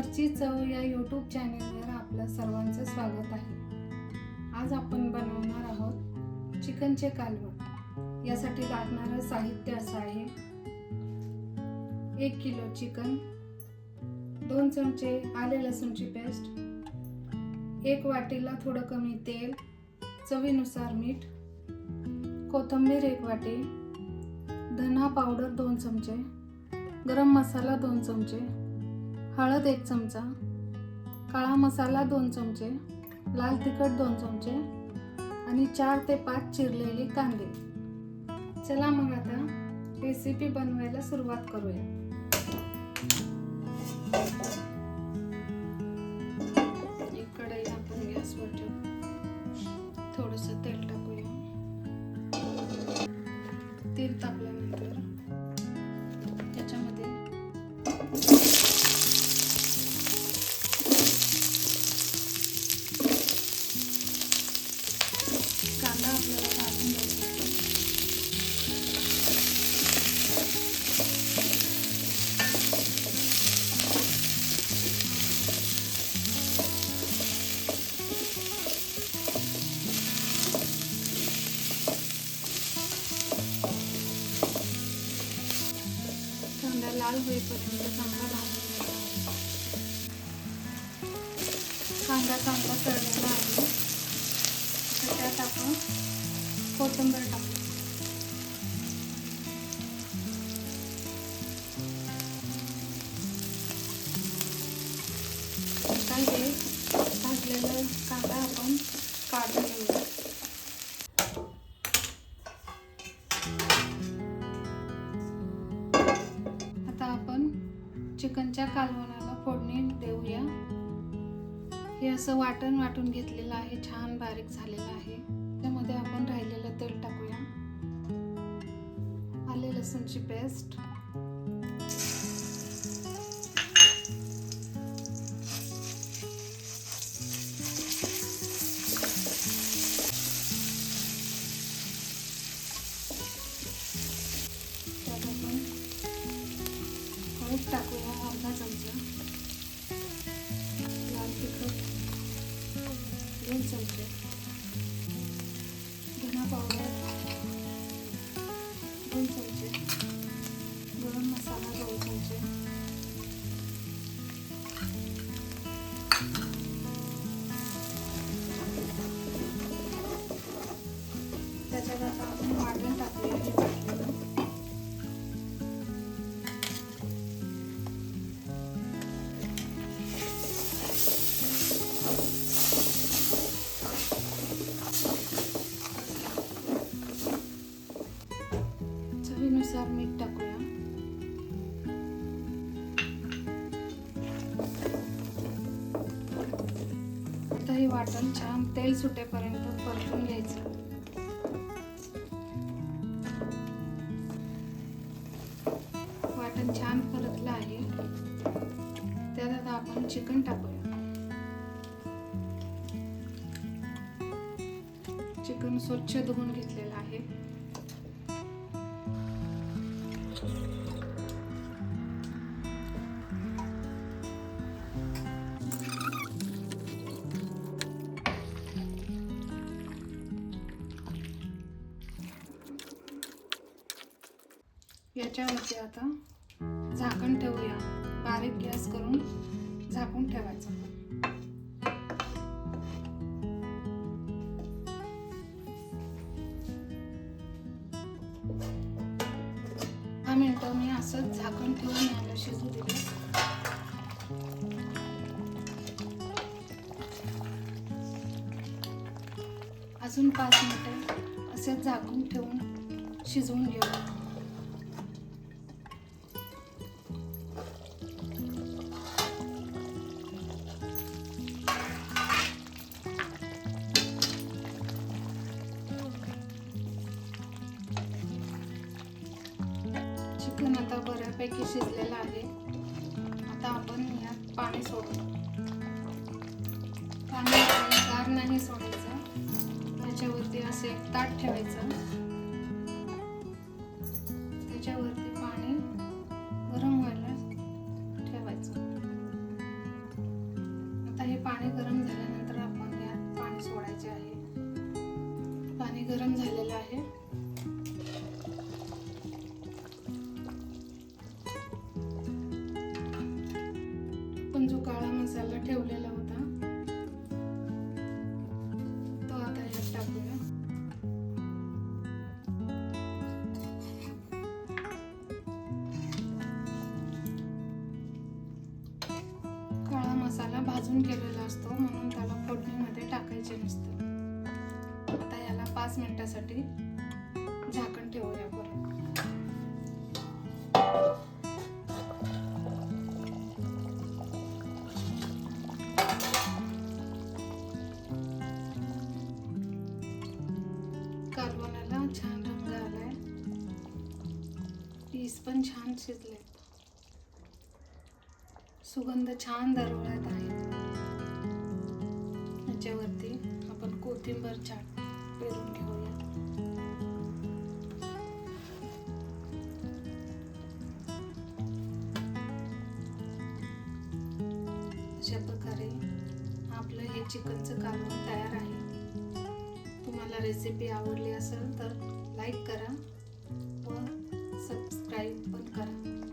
घरची चव या यूट्यूब चॅनलवर आपलं सर्वांचं स्वागत आहे. आज आपण बनवणार आहोत चिकनचे कालवण यासाठी लागणारं साहित्य असं आहे. एक किलो चिकन दोन चमचे आले लसूणची पेस्ट एक वाटीला थोडं कमी तेल चवीनुसार मीठ कोथिंबीर एक वाटी धना पावडर दोन चमचे गरम मसाला दोन चमचे हळद एक चमचा काळा मसाला दोन चमचे लाल तिखट दोन चमचे आणि चार ते पाच चिरलेले कांदे. चला मग आता रेसिपी बनवायला सुरुवात करूया. लाल होईपर्यंत चांगला भाजून घ्यायचा कांदा चांगला तळलेला आहे आता त्यात आपण कोथिंबीर टाकू चिकनच्या कालवणाला फोडणी देऊया. हे असं वाटण वाटून घेतलेलं आहे छान बारीक झालेलं आहे. त्यामध्ये आपण राहिलेलं तेल टाकूया. आले लसूणची पेस्ट. त्यात आपण हळद टाकूया. चवीनुसार मीठ टाकूया. आता हे वाटण छान तेल सुटेपर्यंत परतून घ्यायचं. वाटण छान परतलं आहे. त्यात आता आपण चिकन टाकूया. चिकन स्वच्छ धुवून घेतलेलं याच्यावरती आता झाकण ठेवूया. बारीक गॅस करून झाकून ठेवायचं. दहा मिनटं मी असंच झाकण ठेवून याला शिजू दिले अजून पाच मिनिटं असेच झाकून ठेवून शिजवून घेऊ. पण आता बऱ्यापैकी शिजलेला आहे. आता आपण यात पाणी सोडू. पाणी गार नाही सोडायचं. त्याच्यावरती असं एक ताट ठेवायचं. त्याच्यावरती पाणी गरम व्हायला ठेवायचं. आता हे पाणी गरम झाल्यानंतर आपण यात पाणी सोडायचे आहे. पाणी गरम झालेलं आहे. मसाला ठेवलेला होता. तो आता ह्यात टाकूया. काळा मसाला भाजून केलेला असतो म्हणून त्याला फोडणीमध्ये टाकायचे नसते. आता याला पाच मिनिटासाठी झाकण ठेवूया परत पीस पण छान शिजलेत. सुगंध छान दरवळत आहे. याच्यावरती आपण कोथिंबर चाट पेरून घेऊया. अशा प्रकारे आपलं हे चिकनचं कालवण तयार आहे. तुम्हाला रेसिपी आवडली असेल तर लाईक करा व सबस्क्राईब पण करा.